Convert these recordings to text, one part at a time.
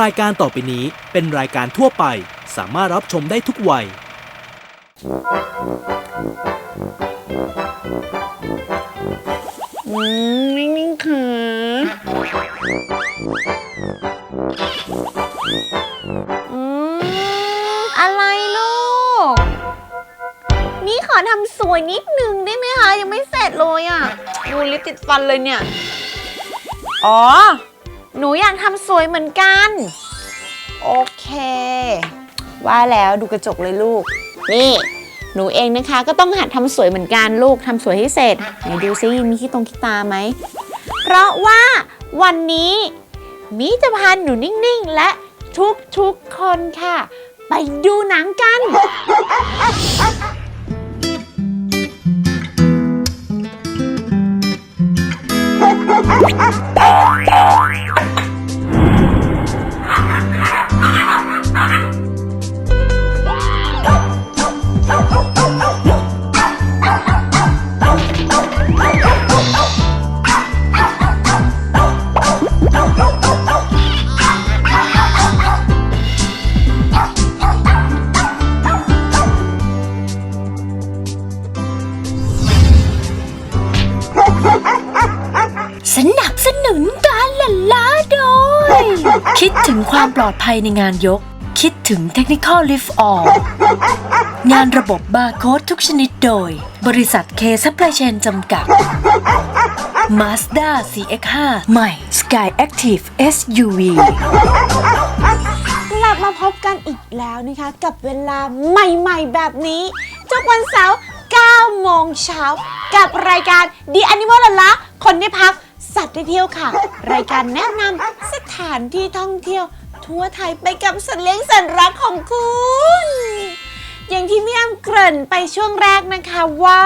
รายการต่อไปนี้เป็นรายการทั่วไป สามารถรับชมได้ทุกวัย อืมนิ่งๆค่ะอืมอะไรลูก นี่ขอทำสวยนิดนึงได้ไหมคะ ยังไม่เสร็จเลยอะ่ะ ดูลิปติดฟันเลยเนี่ย อ๋อ หนูอยากทำสวยเหมือนกัน โอเค ว่าแล้วดูกระจกเลยลูก นี่ หนูเองนะคะ ก็ต้องหัดทำสวยเหมือนกันลูกทำสวยให้เสร็จไหนดูซิมีขี้ตรงขี้ตาไหม เพราะว่าวันนี้มีจะพาหนูนิ่งๆ และทุกๆคนค่ะ ไปดูหนังกันส นุนการละล้าโดย คิดถึงความปลอดภัยในงานยก คิดถึง Technical Lift All งานระบบบาร์โค้ดทุกชนิดโดย บริษัทเคซัพพลายเชนจำกัด Mazda CX5 ใหม่ Sky Active SUV กลับมาพบกันอีกแล้วนะคะ กับเวลาใหม่ๆแบบนี้ทุกวันเสาร์9โมงเช้ากับรายการ The Animal ละละคนได้พัก สัตว์ได้เที่ยวค่ะ รายการแนะนำสถานที่ท่องเที่ยว ทั่วไทยไปกับสัตว์เลี้ยงสัตว์รักของคุณ อย่างที่พี่แอมเกริ่นไปช่วงแรกนะคะว่า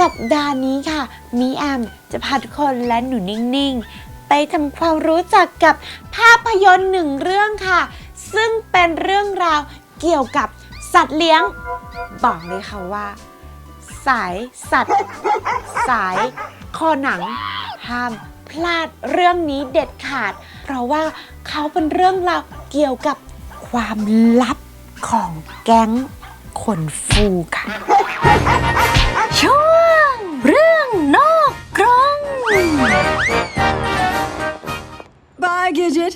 สัปดาห์นี้ค่ะ มีแอมจะพาทุกคนและหนูนิ่งๆ ไปทำความรู้จักกับภาพยนตร์หนึ่งเรื่องค่ะ ซึ่งเป็นเรื่องราวเกี่ยวกับสัตว์เลี้ยง บอกเลยค่ะว่า สายสัตว์ สาย คอหนังห้ามพลาดเรื่องนี้เด็ดขาด เพราะว่าเขาเป็นเรื่องราวเกี่ยวกับความลับของแก๊งขนฟูค่ะ ช่วงเรื่องนอกกรง Bye, Gidget.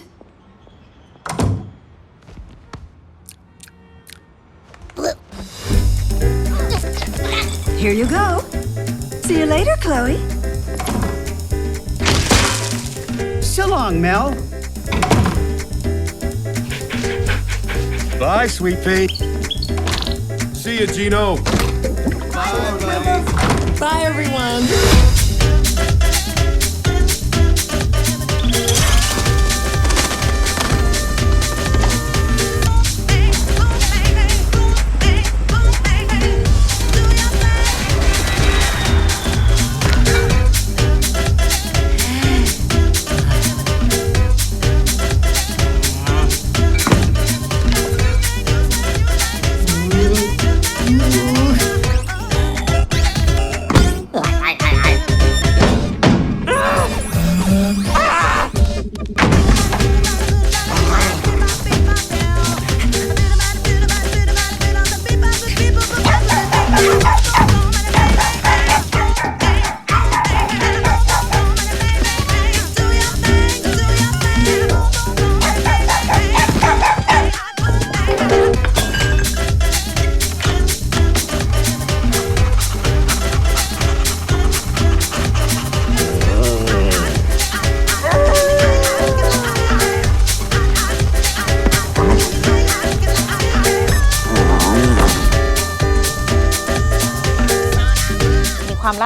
Here you go. See you later, Chloe. So long, Mel. Bye, sweet pea. See you, Gino. Bye, everyone..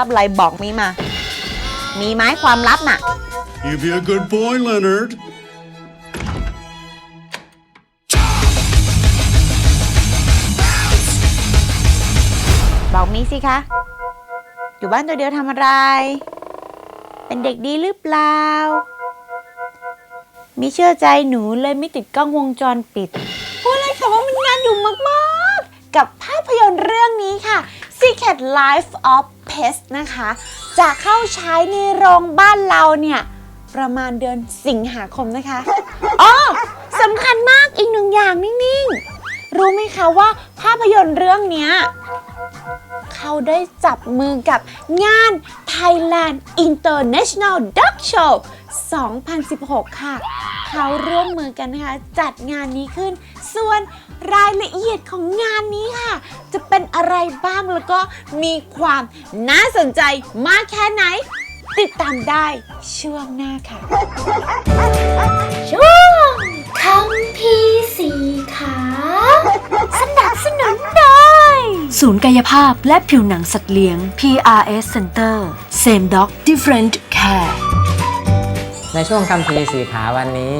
ลับอะไรบอกมีมา มีไหมความลับน่ะ You be a good boy, Leonard. บอกมีสิคะ อยู่บ้านตัวเดียวทำอะไร เป็นเด็กดีหรือเปล่า มีเชื่อใจหนูเลยไม่ติดกล้องวงจรปิดพูดเลยค่ะว่ามันน่าดูมากๆ กับภาพยนตร์เรื่องนี้ค่ะ Secret Life of Pets นะคะ จะเข้าใช้ในโรงบ้านเราเนี่ย ประมาณเดือนสิงหาคมนะคะอ๋อสำคัญมากอีกหนึ่งอย่างนิ่งๆ รู้ไหมคะว่าภาพยนตร์เรื่องเนี้ยเขาได้จับมือกับงาน Thailand International Dog Show 2016 ค่ะ เขาร่วมมือกันนะคะ จัดงานนี้ขึ้น ส่วนรายละเอียดของงานนี้ค่ะ จะเป็นอะไรบ้างแล้วก็มีความน่าสนใจมากแค่ไหน ติดตามได้ช่วงหน้าค่ะ ช่วงคำพีสีขาสนับสนุนโดยศูนย์กายภาพและผิวหนังสัตว์เลี้ยง PRS Center Same Dog Different Care ในช่วงคำพีสีขาวันนี้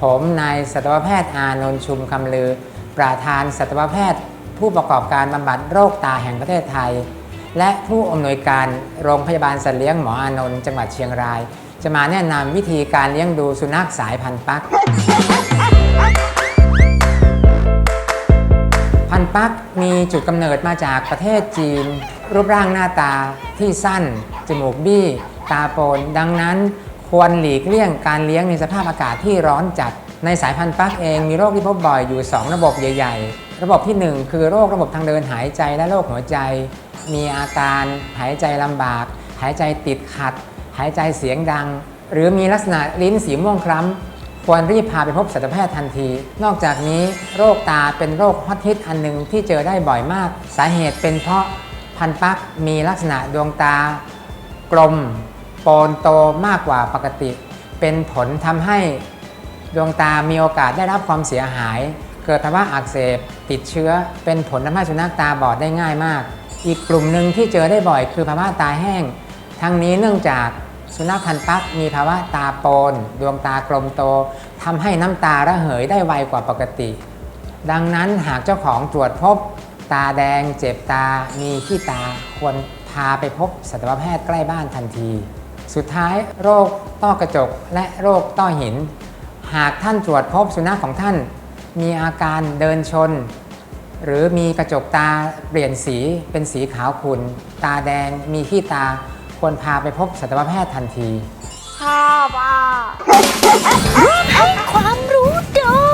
ผมนายสัตวแพทย์อานนท์ชุมคำลือ ประธานสัตวแพทย์ ผู้ประกอบการบำบัดโรคตาแห่งประเทศไทย และผู้อำนวยการโรงพยาบาลสัตว์เลี้ยงหมออานนท์จังหวัดเชียงราย จะมาแนะนำวิธีการเลี้ยงดูสุนัขสายพันธุ์ปัก พันธุ์ปักมีจุดกำเนิดมาจากประเทศจีน รูปร่างหน้าตาที่สั้น จมูกบี้ ตาโปนดังนั้น ควรหลีกเลี่ยงการเลี้ยงในสภาพอากาศที่ร้อนจัด ในสายพันธุ์ปักเองมีโรคที่พบบ่อยอยู่ 2 ระบบใหญ่ ๆ ระบบที่ 1 คือโรคระบบทางเดินหายใจและโรคหัวใจ มีอาการหายใจลำบาก หายใจติดขัด หายใจเสียงดัง หรือมีลักษณะลิ้นสีม่วงคล้ำควรรีบพาไปพบสัตวแพทย์ทันที นอกจากนี้โรคตาเป็นโรคฮอตฮิตอันหนึ่งที่เจอได้บ่อยมาก สาเหตุเป็นเพราะพันธุ์ปักมีลักษณะดวงตากลม ปนโตมากกว่าปกติ เป็นผลทำให้ดวงตามีโอกาสได้รับความเสียหาย เกิดภาวะอักเสบติดเชื้อ เป็นผลทำให้สุนัขตาบอดได้ง่ายมาก อีกกลุ่มหนึ่งที่เจอได้บ่อยคือภาวะตาแห้ง ทั้งนี้เนื่องจากสุนัขพันธุ์ปั๊กมีภาวะตาโปนดวงตากลมโตทำให้น้ำตาระเหยได้ไวกว่าปกติ ดังนั้นหากเจ้าของตรวจพบ ตาแดง เจ็บตา มีขี้ตาควรพาไปพบสัตวแพทย์ใกล้บ้านทันที สุดท้ายโรคต้อกระจกและโรคต้อหิน หากท่านตรวจพบสุนัขของท่าน มีอาการเดินชน หรือมีกระจกตาเปลี่ยนสีเป็นสีขาวขุ่นตาแดง มีขี้ตาควรพาไปพบสัตวแพทย์ทันที ชอบอะให้ความรู้โดย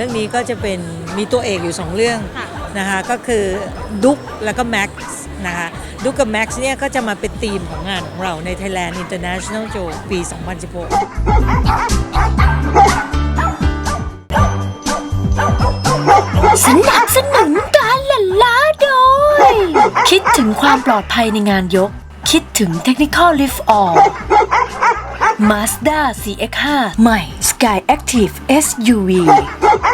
เรื่องนี้ก็จะเป็นมีตัวเอกอยู่ 2 เรื่องนะคะก็คือดุ๊กแล้วก็แม็กซ์นะคะดุ๊กกับแม็กซ์เนี่ยก็จะมาเป็นธีมของงานของเราใน Thailand International Show ปี 2016 สนับสนุนการเล่นล้าโดย คิดถึงความปลอดภัยในงานยก คิดถึง Technical Lift All Mazda CX-5 ใหม่ Sky Active SUV มหากรรมค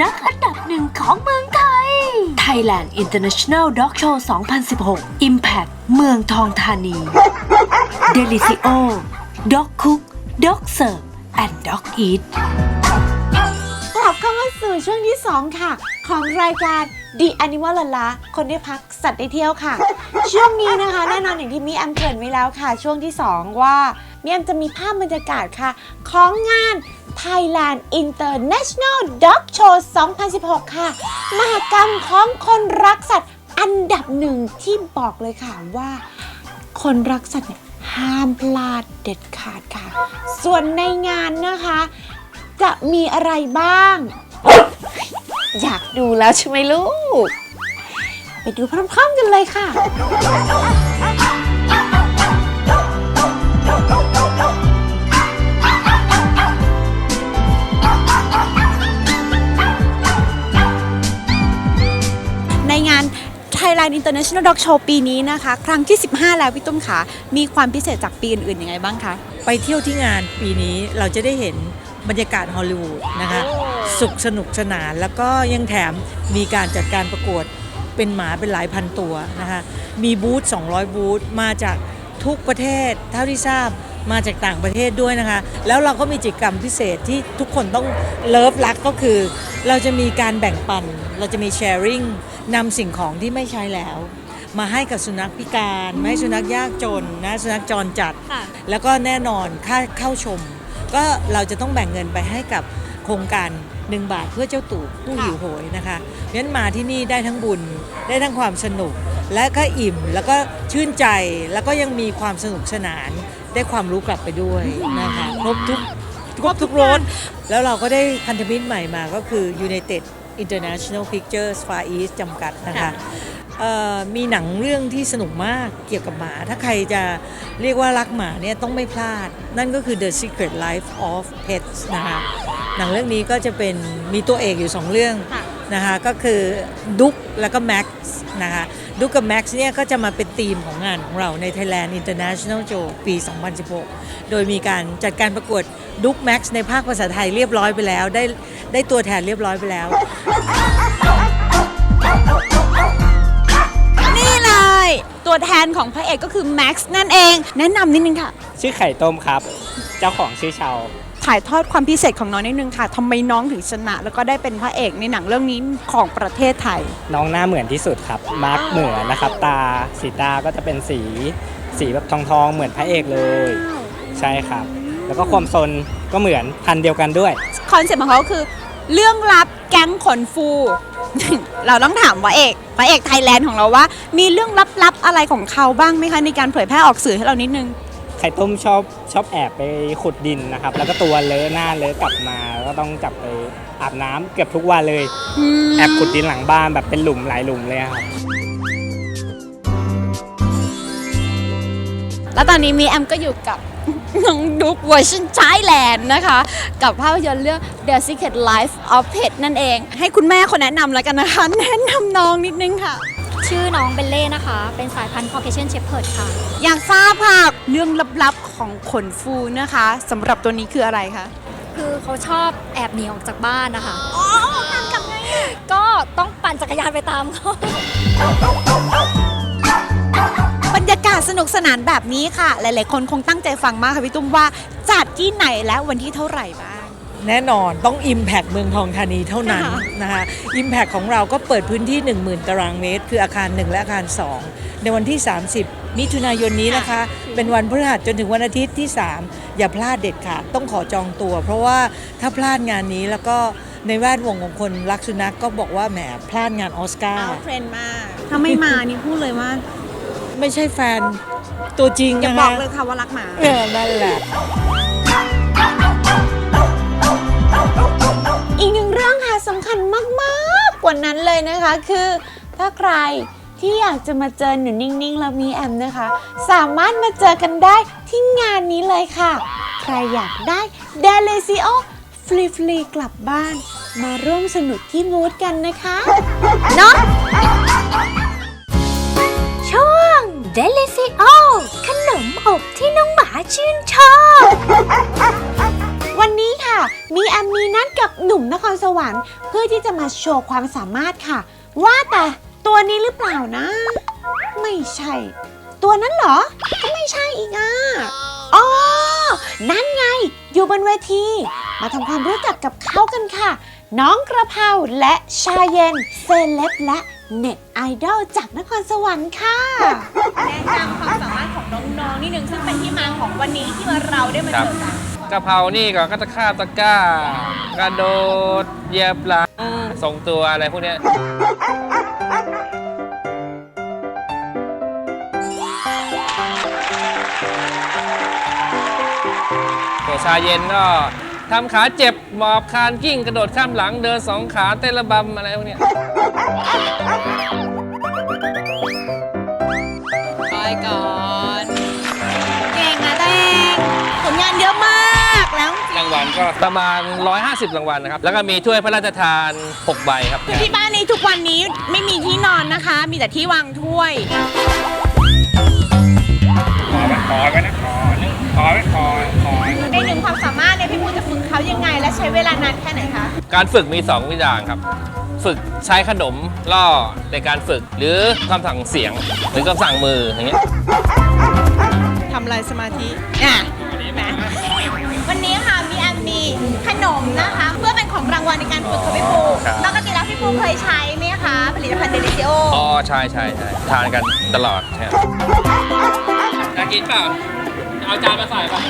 นรักสุนัขอันดับหนึ่งของเมืองไทย Thailand International Dog Show 2016 Impact เมืองทองธานี Delicio Dog Cook Dog Serve and Dog Eat กลับเข้ามาสู่ช่วงที่ 2 ค่ะ ของรายการ The Animal ละละคนได้พักสัตว์ได้เที่ยวค่ะ ช่วงนี้นะคะ แน่นอนอย่างที่มีแอมเกรินไว้แล้วค่ะ ช่วงที่ 2 ว่ามีแอมจะมีภาพบรรยากาศค่ะ ของงาน Thailand International Dog Show 2016 ค่ะ มหกรรมของคนรักสัตว์อันดับหนึ่งที่บอกเลยค่ะว่า คนรักสัตว์เนี่ยห้ามพลาดเด็ดขาดค่ะ ส่วนในงานนะคะ จะมีอะไรบ้าง อยากดูแล้วใช่ไหมลูก ไปดูพร้อมๆกันเลยค่ะ Thailand International Dog Show ปีนี้นะคะ ครั้งที่ 15 แล้วพี่ตุ้มค่ะมีความพิเศษจากปีอื่นๆยังไงบ้างคะ ไปเที่ยวที่งานปีนี้เราจะได้เห็นบรรยากาศฮอลลีวูดนะคะ สุขสนุกสนานแล้วก็ยังแถมมีการจัดการประกวดเป็นหมาเป็นหลายพันตัวนะคะ มีบูธ 200 บูธ มาจากทุกประเทศเท่าที่ทราบมาจากต่างประเทศด้วยนะคะ แล้วเราก็มีกิจกรรมพิเศษที่ทุกคนต้องเลิฟรักก็คือ เราจะมีการแบ่งปัน เราจะมีแชร์ริ่ง นำสิ่งของที่ไม่ใช้แล้ว มาให้กับสุนัขพิการมาให้สุนัขยากจนนะสุนัขจรจัดแล้วก็แน่นอนค่าเข้าชม ก็เราจะต้องแบ่งเงินไปให้กับโครงการ 1 บาทเพื่อเจ้าตู่ผู้หิวโหยนะคะเพราะฉะนั้นมาที่นี่ได้ทั้งบุญได้ทั้งความสนุก และก็อิ่มแล้วก็ชื่นใจแล้วก็ยังมีความสนุกสนานได้ความรู้กลับไปด้วยนะคะครบทุกครบทุกรสแล้วเราก็ได้พันธมิตรใหม่มาก็คือ United International Pictures Far East จำกัดนะคะเอ่อมีหนังเรื่องที่สนุกมากเกี่ยวกับหมา ถ้าใครจะเรียกว่ารักหมาเนี่ยต้องไม่พลาด นั่นก็คือ The Secret Life of Pets นะคะหนังเรื่องนี้ก็จะเป็นมีตัวเอกอยู่สองเรื่องค่ะนะคะก็คือดุ๊กแล้วก็แม็กซ์นะคะ ดุ๊กกับแม็กซ์เนี่ยก็จะมาเป็นธีมของงานของเราใน Thailand International Show ปี 2016 โดยมีการจัดการประกวดดุ๊กแม็กซ์ในภาคภาษาไทยเรียบร้อยไปแล้ว ได้ได้ตัวแทนเรียบร้อยไปแล้ว นี่เลย ตัวแทนของพระเอกก็คือแม็กซ์นั่นเอง แนะนำนิดนึงค่ะ ชื่อไข่ต้มครับ เจ้าของชื่อเชา ถ่ายทอดความพิเศษของน้องนิดนึงค่ะทำไมน้องถึงชนะ แล้วก็ได้เป็นพระเอกในหนังเรื่องนี้ของประเทศไทย น้องหน้าเหมือนที่สุดครับ มาร์กเหมือนนะครับ ตาสีตาก็จะเป็นสีสีแบบทองทองๆเหมือนพระเอกเลย ใช่ครับ แล้วก็ความซนก็เหมือนพันธุ์เดียวกันด้วย คอนเซ็ปต์ของเขาคือ เรื่องลับแก๊งขนฟู เราต้องถามพระเอกพระเอกไทยแลนด์ของเราว่า มีเรื่องลับๆอะไรของเขาบ้างไหมคะในการเผยแพร่ออกสื่อให้เรานิดนึง ไข่ต้มชอบชอบแอบไปขุดดินนะครับ แล้วก็ตัวเลอะหน้าเลอะกลับมาก็ต้องจับไปอาบน้ำเกือบทุกวันเลย แอบขุดดินหลังบ้านแบบเป็นหลุมหลายหลุมเลยครับ แล้วตอนนี้มีแอมก็อยู่กับ น้องดุ๊กเวอร์ชันชายแลนด์นะคะ กับภาพยนตร์เรื่อง The Secret Life of Pet นั่นเอง ให้คุณแม่คนแนะนำแล้วกันนะคะ แนะนำน้องนิดนึงค่ะ ชื่อน้องเบลเล่นะคะ เป็นสายพันธุ์ Caucasian Shepherd ค่ะ อยากทราบค่ะเรื่องลับๆของขนฟูนะคะสำหรับตัวนี้คืออะไรคะ คือเขาชอบแอบหนีออกจากบ้านนะคะ อ๋อทำกับไงก็ต้องปั่นจักรยานไปตามเขา บรรยากาศสนุกสนานแบบนี้ค่ะ หลายๆ คนคงตั้งใจฟังมากค่ะพี่ตุ้มว่าจัดที่ไหนและวันที่เท่าไหร่บ้าง แน่นอนต้อง Impact เมืองทองธานีเท่านั้นค่ะนะคะ Impact ของเราก็เปิดพื้นที่ 10,000 ตารางเมตร คืออาคาร 1 และอาคาร 2 ในวันที่ 30 มิถุนายนนี้นะคะ เป็นวันพฤหัสจนถึงวันอาทิตย์ที่ 3 อย่าพลาดเด็ดขาดต้องขอจองตัว เพราะว่าถ้าพลาดงานนี้แล้วก็ในแวดวงของคนรักสุนัขก็บอกว่าแหมพลาดงานออสการ์เอาเทรนมากถ้าไม่มานี่พูดเลยว่าไม่ใช่แฟนตัวจริงอย่านะบคะอกเลยค่ะว่ารักหมา เออนั่นแหละ อีกหนึ่งเรื่องค่ะสำคัญมากๆกว่านั้นเลยนะคะ คือถ้าใครที่อยากจะมาเจอหนูนิ่งๆ แล้วมีแอมนะคะ สามารถมาเจอกันได้ที่งานนี้เลยค่ะ ใครอยากได้เดล c ซิโอฟรีๆกลับบ้าน มาร่วมสนุกที่มูดกันนะคะเนาะช่วง d e l i c i o ขนมอบที่น้องหมาชื่นชอบ ค่ะ มีแอมมีนัดกับหนุ่มนครสวรรค์ เพื่อที่จะมาโชว์ความสามารถค่ะ ว่าแต่ตัวนี้หรือเปล่านะ ไม่ใช่ ตัวนั้นเหรอ ก็ไม่ใช่อีกอะอ๋อนั่นไง อยู่บนเวที มาทำความรู้จักกับเขากันค่ะ น้องกระเพราและชาเย็นเซเลบและเน็ตไอดอลจากนครสวรรค์ค่ะ แนะนำความสามารถของน้องๆนิดนึงซึ่งเป็นที่มาของวันนี้ที่เราได้มาเจอกัน กะเพรานี่ก็จะฆ่าตะกร้ากระโดดเหยียบหลังทรงตัวอะไรพวกเนี้ยตัวชาเย็นก็ทำขาเจ็บหมอบคานกิ้งกระโดดข้ามหลังเดินสองขาเต้นระบำอะไรพวกเนี้ยางวัลก็ประมาณ 150 รางวัลนะครับ แล้วก็มีถ้วยพระราชทาน 6 ใบครับ คือที่บ้านนี้ทุกวันนี้ไม่มีที่นอนนะคะ มีแต่ที่วางถ้วย ขอไว้ขอไว้นะขอนึงขอไว้ขอขอในหนึ่งความสามารถเนี่ยพี่ปูจะฝึกเขายังไง และใช้เวลานานแค่ไหนคะ การฝึกมี 2 วิธีครับ ฝึกใช้ขนมล่อในการฝึก หรือคำสั่งเสียง หรือคำสั่งมืออย่างเงี้ยทำลายสมาธิอะนะวันนี้ค่ะมีแอมมี ขนมนะคะ เพื่อเป็นของรางวัลในการฝึกของพี่ปูครับ ปกติแล้วพี่ปูเคยใช้ไหมคะ ผลิตภัณฑ์เดลิซิโออ๋อใช่ใช่ใช่ทานกันตลอดใช่อยากกินเปล่า เอาจานมาใส่ป่ะ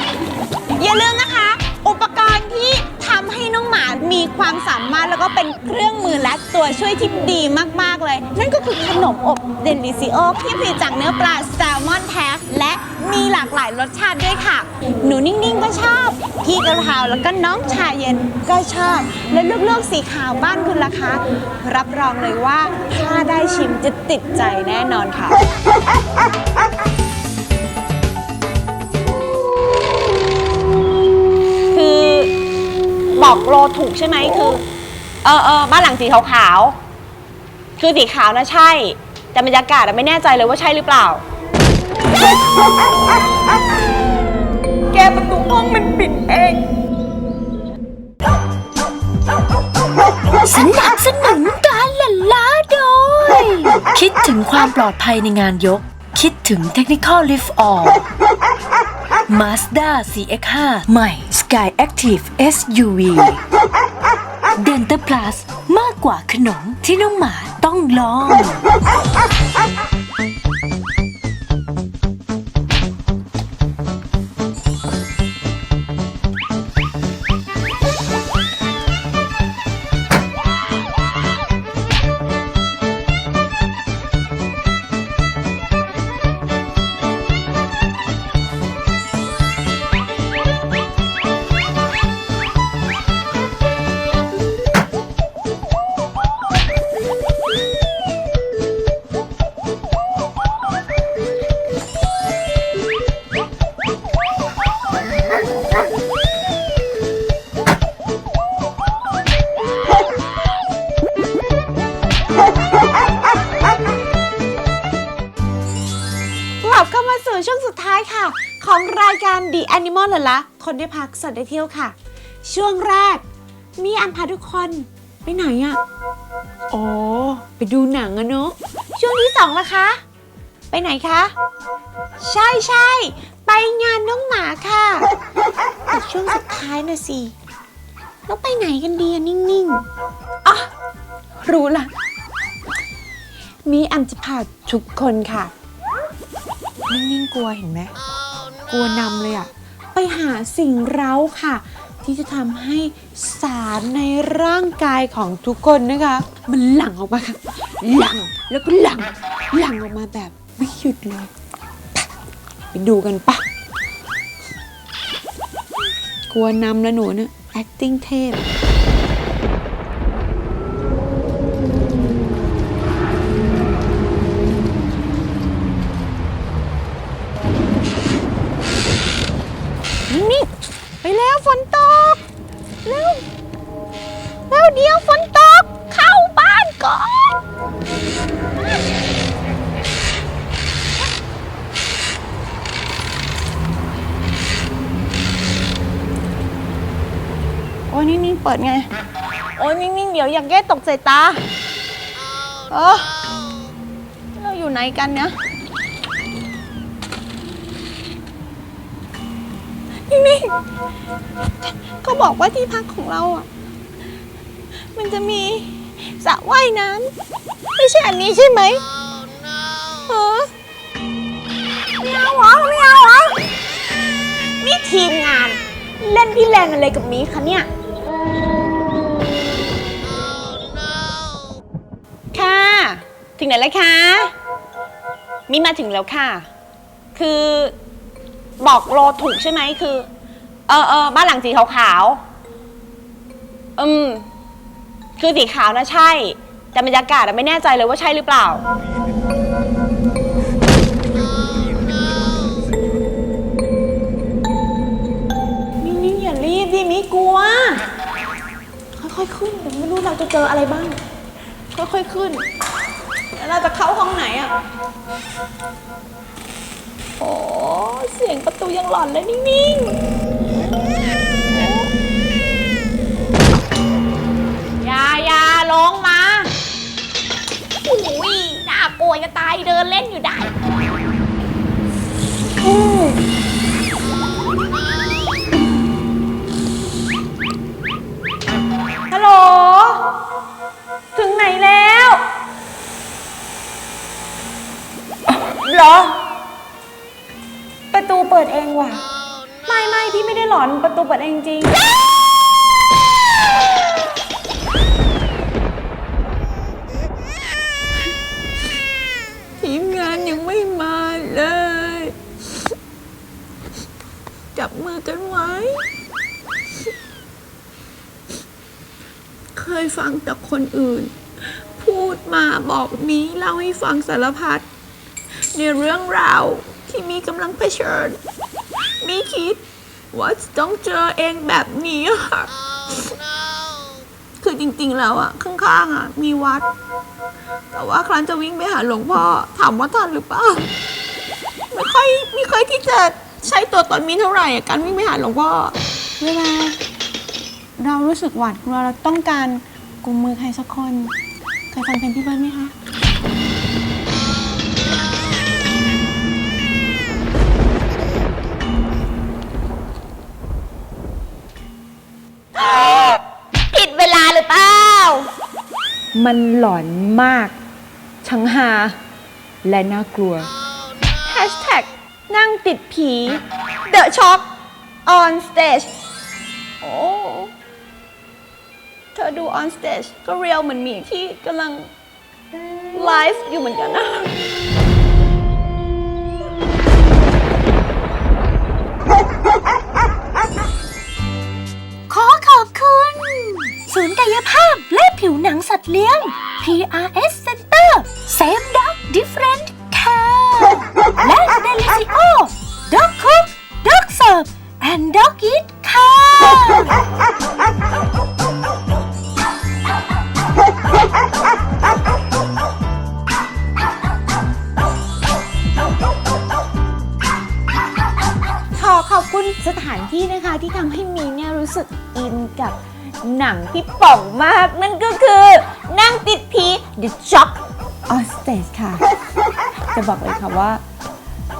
อย่าลืมนะคะ อุปกรณ์ที่ทำให้น้องหมามีความสามารถแล้วก็เป็นเครื่องมือและตัวช่วยที่ดีมาก ๆ เลย นั่นก็คือขนมอบเดลิซิโอที่ผลิตจากเนื้อปลาแซลมอนแท้และ มีหลากหลายรสชาติด้วยค่ะ หนูนิ่งๆก็ชอบ พี่กระเพราแล้วก็น้องชาเย็นก็ชอบ และลูกๆสีขาวบ้านคุณล่ะคะ รับรองเลยว่าถ้าได้ชิมจะติดใจแน่นอนค่ะคือบอกโลถูกใช่ไหมคือ เออเออบ้านหลังสีขาวๆคือสีขาวนะใช่ แต่บรรยากาศอะไม่แน่ใจเลยว่าใช่หรือเปล่า แกประตูห้องมันปิดเอง สนับสนุนการละล้าโดย คิดถึงความปลอดภัยในงานยก คิดถึง Technical Lift All Mazda CX-5 ใหม่ Sky Active SUV d e n t a Plus มากกว่าขนมที่น้องหมาต้องลอง พักสัตว์ได้เที่ยวค่ะ ช่วงแรก มีอันพาทุกคนไปไหนอะอ๋อ ไปดูหนังอะเนาะ ช่วงที่สองละคะ ไปไหนคะ ใช่ใช่ไปงานน้องหมาค่ะ แต่ช่วงสุดท้ายนะสิ แล้วไปไหนกันดีอะนิ่งๆอะรู้ละ มีอันจะพาทุกคนค่ะ นิ่งๆกลัวเห็นไหม กลัวนำเลยอะ ไปหาสิ่งเร้าค่ะ ที่จะทำให้สารในร่างกายของทุกคนนะคะ มันหลั่งออกมาค่ะหลั่งแล้วก็หลั่งหลั่งออกมาแบบไม่หยุดเลยไปดูกันปะกลัวนำแล้วหนูเนี่ย acting เทพ อย่าแก้ตกใส่ตาเออเราอยู่ไหนกันเนี่ยนิ่งๆเขาบอกว่าที่พักของเราอะ มันจะมีสระว่ายน้ำไม่ใช่อันนี้ใช่ไหมเออไม่เอาเหรอไม่เอาเหรอนี่ทีมงาน เล่นพี่แรงอะไรกับมีคะเนี่ย ถึงไหนแล้วคะมีมาถึงแล้วค่ะ คือบอกโลถูกใช่ไหมคือ เออเออบ้านหลังสีขาวๆอืม คือสีขาวนะใช่ แต่บรรยากาศอะไม่แน่ใจเลยว่าใช่หรือเปล่านิ่งๆอย่ารีบดิมิกลัว ค่อยๆขึ้นเดี๋ยวไม่รู้เราจะเจออะไรบ้าง ค่อยๆขึ้น แล้วเราจะเข้าห้องไหนอะ โอ้เสียงประตูยังหลอนเลยนิ่งๆอย่าอย่าลงมาอุ้ยน่ากลัวจะตายเดินเล่นอยู่ได้ ฮัลโหล หรอ ประตูเปิดเองว่ะ ไม่ไม่พี่ไม่ได้หลอนประตูเปิดเองจริง ทีมงานยังไม่มาเลย จับมือกันไว้ เคยฟังแต่คนอื่น พูดมาบอกนี้เล่าให้ฟังสารพัด ในเรื่องราวที่มีกำลังเผชิญมีคิดว่าจะต้องเจอเองแบบนี้ค่ะ คือจริงๆแล้วอะข้างๆอะมีวัด แต่ว่าครั้นจะวิ่งไปหาหลวงพ่อถามว่าทันหรือเปล่าไม่ค่อยไม่ค่อยที่จะใช้ตัวตนมีเท่าไหร่อะการวิ่งไปหาหลวงพ่อเวลาเรารู้สึกหวาดกลัวเราต้องการกุมมือใครสักคน เคยฟังเพลงพี่เบิร์ดไหมคะ ผิดเวลาหรือเปล่า มันหลอนมากทั้งฮาและน่ากลัว Hashtag นั่งติดผี The Shock on stage โอ้ เธอดู on stage ก็เรียลเหมือนหมีที่กำลังไลฟ์อยู่เหมือนกันนะ เลี้ยง PRS Center Same Dog Different Care และ Delisio Dog Cook Dog Serve and Dog Eat ค่ะขอขอบคุณสถานที่นะคะที่ทำให้มีเนี่ยรู้สึกอินกับหนังพี่ป๋องมากนั่นก็คือนั่ง The Shock on Stage ค่ะ จะบอกเลยค่ะว่า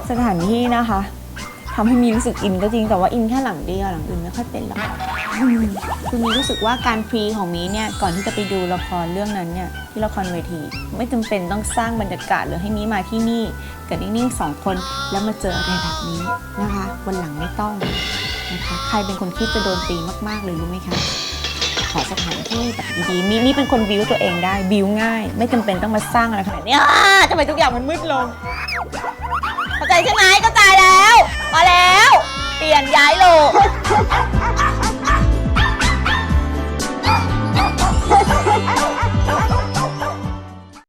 สถานที่นะคะทำให้มีรู้สึกอินก็จริงแต่ว่าอินแค่หลังเดียวหลังอื่นไม่ค่อยเป็นหรอกอืมคือมีรู้สึกว่าการพรีของมีเนี่ยก่อนที่จะไปดูละครเรื่องนั้นเนี่ยที่ละครเวที ไม่จำเป็นต้องสร้างบรรยากาศหรือให้มีมาที่นี่กับนิ่งๆสองคนแล้วมาเจออะไรแบบนี้นะคะวันหลังไม่ต้องนะคะใครเป็นคนคิดจะโดนตีมากๆเลยรู้ไหมคะ ขอสถานที่แบบดีๆมีมีเป็นคนบิวตัวเองได้บิวง่าย ไม่จำเป็นต้องมาสร้างอะไรขนาดนี้อ่าทำไมทุกอย่างมันมืดลง เข้าใจใช่ไหมเข้าใจแล้วพอแล้ว เปลี่ยนย้ายโลก